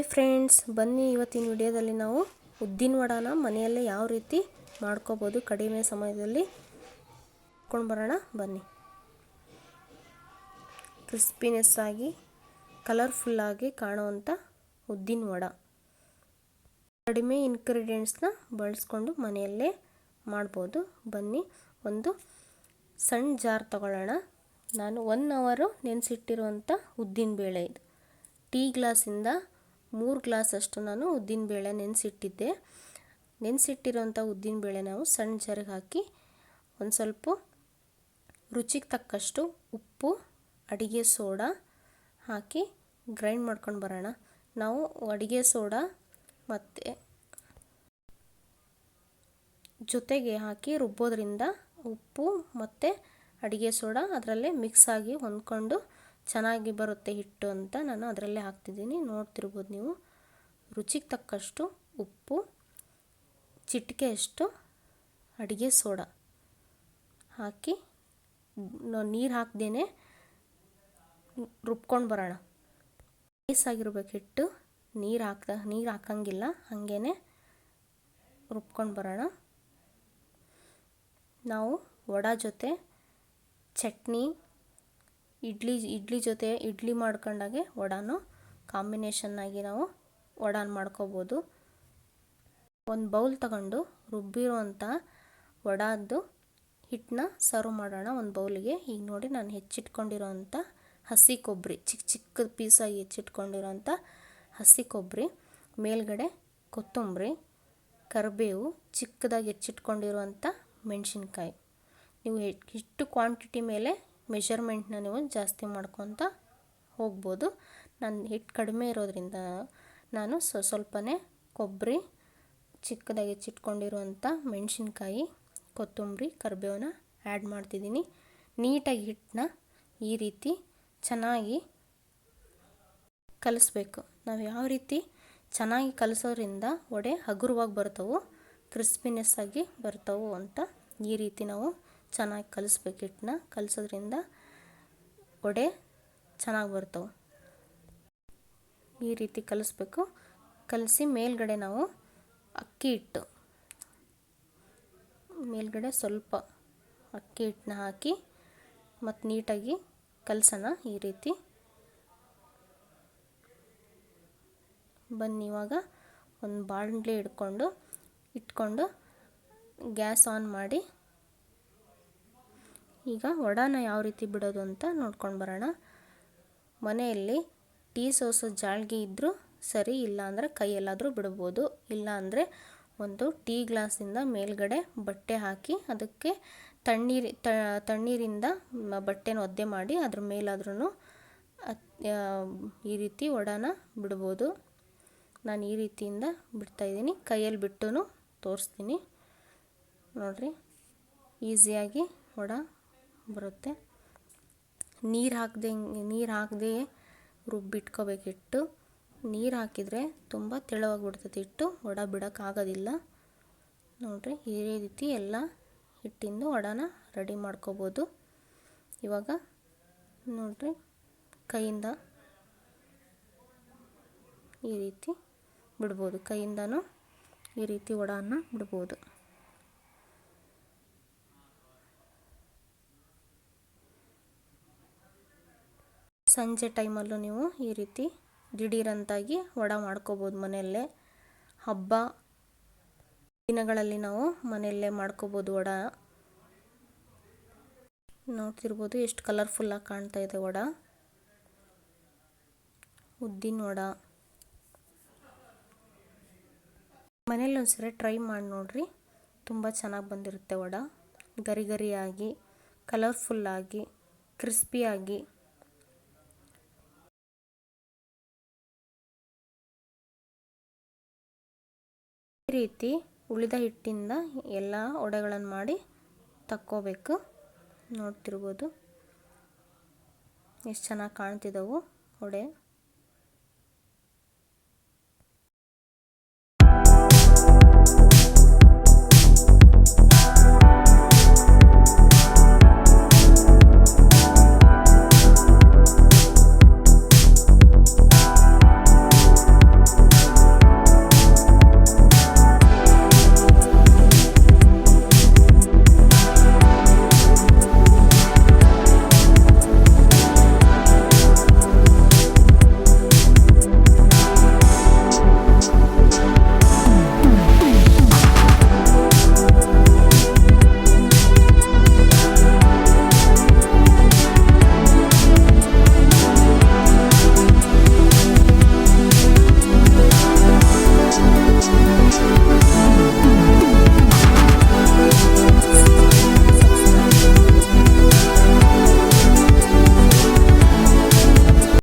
Hi friends, ಬನ್ನಿ ಇವತ್ತಿನ ವಿಡಿಯೋದಲ್ಲಿ ನಾವು ಉದ್ದಿನ ವಡಾನ ಮನೆಯಲ್ಲೇ ಯಾವ ರೀತಿ ಮಾಡ್ಕೋಬೋದು ಕಡಿಮೆ ಸಮಯದಲ್ಲಿ ಕೊಂಡು ಬರೋಣ, ಬನ್ನಿ. ಕ್ರಿಸ್ಪಿನೆಸ್ ಆಗಿ ಕಲರ್ಫುಲ್ಲಾಗಿ ಕಾಣುವಂಥ ಉದ್ದಿನ ವಡ. ಕಡಿಮೆ ಇನ್ಗ್ರೀಡಿಯೆಂಟ್ಸ್ನ ಬಳಸ್ಕೊಂಡು ಮನೆಯಲ್ಲೇ ಮಾಡ್ಬೋದು. ಬನ್ನಿ, ಒಂದು ಸಣ್ಣ ಜಾರ್ ತಗೊಳ್ಳೋಣ. ನಾನು ಒನ್ ಅವರು ನೆನೆಸಿಟ್ಟಿರುವಂಥ ಉದ್ದಿನ ಬೇಳೆ ಇದು. ಟೀ ಗ್ಲಾಸಿಂದ ಮೂರು ಗ್ಲಾಸಷ್ಟು ನಾನು ಉದ್ದಿನ ಬೇಳೆ ನೆನೆಸಿಟ್ಟಿದ್ದೆ. ನೆನೆಸಿಟ್ಟಿರೋಂಥ ಉದ್ದಿನಬೇಳೆ ನಾವು ಸಣ್ಣ ಜರಿಗೆ ಹಾಕಿ ಒಂದು ಸ್ವಲ್ಪ ರುಚಿಗೆ ತಕ್ಕಷ್ಟು ಉಪ್ಪು, ಅಡಿಗೆ ಸೋಡಾ ಹಾಕಿ ಗ್ರೈಂಡ್ ಮಾಡ್ಕೊಂಡು ಬರೋಣ. ನಾವು ಅಡುಗೆ ಸೋಡಾ ಮತ್ತು ಜೊತೆಗೆ ಹಾಕಿ ರುಬ್ಬೋದ್ರಿಂದ ಉಪ್ಪು ಮತ್ತು ಅಡುಗೆ ಸೋಡಾ ಅದರಲ್ಲೇ ಮಿಕ್ಸ್ ಆಗಿ ಹೊಂದ್ಕೊಂಡು ಚೆನ್ನಾಗಿ ಬರುತ್ತೆ ಹಿಟ್ಟು ಅಂತ ನಾನು ಅದರಲ್ಲೇ ಹಾಕ್ತಿದ್ದೀನಿ. ನೋಡ್ತಿರ್ಬೋದು ನೀವು. ರುಚಿಗೆ ತಕ್ಕಷ್ಟು ಉಪ್ಪು ಚಿಟಿಕೆಯಷ್ಟು ಅಡುಗೆ ಸೋಡಾ ಹಾಕಿ ನೀರು ಹಾಕ್ದೇ ರುಬ್ಕೊಂಡು ಬರೋಣ. ಆಗಿರ್ಬೇಕು ಹಿಟ್ಟು. ನೀರು ಹಾಕ್ದ, ನೀರು ಹಾಕಂಗಿಲ್ಲ. ಹಾಗೇ ರುಬ್ಕೊಂಡು ಬರೋಣ. ನಾವು ವಡ ಜೊತೆ ಚಟ್ನಿ ಇಡ್ಲಿ ಇಡ್ಲಿ ಜೊತೆ ಇಡ್ಲಿ ಮಾಡ್ಕೊಂಡಾಗೆ ವಡಾನು ಕಾಂಬಿನೇಷನ್ನಾಗಿ ನಾವು ವಡಾನ ಮಾಡ್ಕೋಬೋದು. ಒಂದು ಬೌಲ್ ತಗೊಂಡು ರುಬ್ಬಿರುವಂಥ ವಡಾದ್ದು ಹಿಟ್ಟನ್ನ ಸರ್ವ್ ಮಾಡೋಣ ಒಂದು ಬೌಲಿಗೆ ಈಗ ನೋಡಿ ನಾನು ಹೆಚ್ಚಿಟ್ಕೊಂಡಿರೋವಂಥ ಹಸಿ ಕೊಬ್ಬರಿ ಚಿಕ್ಕ ಚಿಕ್ಕ ಪೀಸಾಗಿ ಹೆಚ್ಚಿಟ್ಕೊಂಡಿರೋವಂಥ ಹಸಿ ಕೊಬ್ಬರಿ ಮೇಲ್ಗಡೆ ಕೊತ್ತಂಬರಿ, ಕರಿಬೇವು, ಚಿಕ್ಕದಾಗಿ ಹೆಚ್ಚಿಟ್ಕೊಂಡಿರುವಂಥ ಮೆಣಸಿನ್ಕಾಯಿ. ನೀವು ಎಷ್ಟು ಕ್ವಾಂಟಿಟಿ ಮೇಲೆ ಮೆಷರ್ಮೆಂಟ್ನ ನೀವು ಜಾಸ್ತಿ ಮಾಡ್ಕೊತ ಹೋಗ್ಬೋದು. ನಾನು ಹಿಟ್ಟು ಕಡಿಮೆ ಇರೋದ್ರಿಂದ ನಾನು ಸ್ವ ಸ್ವಲ್ಪನೇ ಕೊಬ್ಬರಿ ಚಿಕ್ಕದಾಗಿ ಚಿಟ್ಕೊಂಡಿರುವಂಥ ಮೆಣಸಿನ್ಕಾಯಿ, ಕೊತ್ತಂಬರಿ ಕರಿಬೇವನ್ನ ಆ್ಯಡ್ ಮಾಡ್ತಿದ್ದೀನಿ. ನೀಟಾಗಿ ಹಿಟ್ಟನ್ನ ಈ ರೀತಿ ಚೆನ್ನಾಗಿ ಕಲಿಸ್ಬೇಕು. ನಾವು ಯಾವ ರೀತಿ ಚೆನ್ನಾಗಿ ಕಲಿಸೋದ್ರಿಂದ ವಡೆ ಹಗುರವಾಗಿ ಬರ್ತವೆ ಕ್ರಿಸ್ಪಿನೆಸ್ ಆಗಿ ಬರ್ತವೆ ಅಂತ ಈ ರೀತಿ ನಾವು ಚೆನ್ನಾಗಿ ಕಲಿಸ್ಬೇಕು ಹಿಟ್ಟನ್ನ. ಕಲಿಸೋದ್ರಿಂದ ವಡೆ ಚೆನ್ನಾಗಿ ಬರ್ತವೆ. ಈ ರೀತಿ ಕಲಿಸ್ಬೇಕು. ಕಲಸಿ ಮೇಲ್ಗಡೆ ನಾವು ಅಕ್ಕಿ ಹಿಟ್ಟು. ಮೇಲ್ಗಡೆ ಸ್ವಲ್ಪ ಅಕ್ಕಿ ಹಿಟ್ಟನ್ನ ಹಾಕಿ ಮತ್ತು ನೀಟಾಗಿ ಕಲಸೋಣ ಈ ರೀತಿ. ಬನ್ನಿ ಇವಾಗ ಒಂದು ಬಾಣಲೆ ಹಿಡ್ಕೊಂಡು, ಇಟ್ಕೊಂಡು ಗ್ಯಾಸ್ ಆನ್ ಮಾಡಿ ಈಗ ವಡಾನ ಯಾವ ರೀತಿ ಬಿಡೋದು ಅಂತ ನೋಡ್ಕೊಂಡು ಬರೋಣ. ಮನೆಯಲ್ಲಿ ಟೀ ಸೋಸೋ ಜಾಳ್ಗೆ ಇದ್ದರೂ ಸರಿ, ಇಲ್ಲಾಂದರೆ ಕೈಯಲ್ಲಾದರೂ ಬಿಡ್ಬೋದು. ಇಲ್ಲ ಅಂದರೆ ಒಂದು ಟೀ ಗ್ಲಾಸಿಂದ ಮೇಲ್ಗಡೆ ಬಟ್ಟೆ ಹಾಕಿ ಅದಕ್ಕೆ ತಣ್ಣೀರು ತಣ್ಣೀರಿಂದ ಬಟ್ಟೆನ ಒದ್ದೆ ಮಾಡಿ ಅದ್ರ ಮೇಲಾದ್ರೂ ಈ ರೀತಿ ವಡಾನ ಬಿಡ್ಬೋದು. ನಾನು ಈ ರೀತಿಯಿಂದ ಬಿಡ್ತಾಯಿದ್ದೀನಿ ಕೈಯಲ್ಲಿ ಬಿಟ್ಟು ತೋರಿಸ್ತೀನಿ. ನೋಡಿರಿ, ಈಸಿಯಾಗಿ ವಡ ಬರುತ್ತೆ. ನೀರು ಹಾಕದೆ ನೀರು ಹಾಕದೆ ರುಬ್ಬಿಟ್ಕೋಬೇಕು ಹಿಟ್ಟು ನೀರು ಹಾಕಿದರೆ ತುಂಬ ತೆಳುವಾಗಿಬಿಡ್ತದೆ ಹಿಟ್ಟು, ವಡ ಬಿಡೋಕ್ಕಾಗೋದಿಲ್ಲ. ನೋಡಿರಿ ಈ ರೀತಿ ಎಲ್ಲ ಹಿಟ್ಟಿಂದು ವಡಾನ ರೆಡಿ ಮಾಡ್ಕೋಬೋದು. ಇವಾಗ ನೋಡಿರಿ, ಕೈಯಿಂದ ಈ ರೀತಿ ಬಿಡ್ಬೋದು. ಕೈಯಿಂದನೂ ಈ ರೀತಿ ವಡಾನ ಬಿಡ್ಬೋದು. ಸಂಜೆ ಟೈಮಲ್ಲೂ ನೀವು ಈ ರೀತಿ ದಿಢೀರಂತಾಗಿ ವಡ ಮಾಡ್ಕೋಬೋದು ಮನೆಯಲ್ಲೇ. ಹಬ್ಬ ದಿನಗಳಲ್ಲಿ ನಾವು ಮನೆಯಲ್ಲೇ ಮಾಡ್ಕೋಬೋದು ವಡ. ನೋಡ್ತಿರ್ಬೋದು ಎಷ್ಟು ಕಲರ್ಫುಲ್ಲಾಗಿ ಕಾಣ್ತಾ ಇದೆ ವಡ. ಉದ್ದಿನ ವಡ. ಮನೇಲಿ ಒಂದ್ಸರಿ ಟ್ರೈ ಮಾಡಿ ನೋಡ್ರಿ. ತುಂಬ ಚೆನ್ನಾಗಿ ಬಂದಿರುತ್ತೆ ವಡ. ಗರಿ ಗರಿಯಾಗಿ ಕಲರ್ಫುಲ್ಲಾಗಿ ಕ್ರಿಸ್ಪಿಯಾಗಿ ಈ ರೀತಿ ಉಳಿದ ಹಿಟ್ಟಿಂದ ಎಲ್ಲ ಒಡೆಗಳನ್ನು ಮಾಡಿ ತಕ್ಕೋಬೇಕು. ನೋಡ್ತಿರ್ಬೋದು. ಎಷ್ಟು ಚೆನ್ನಾಗಿ ಕಾಣ್ತಿದ್ದವು ವಡೆ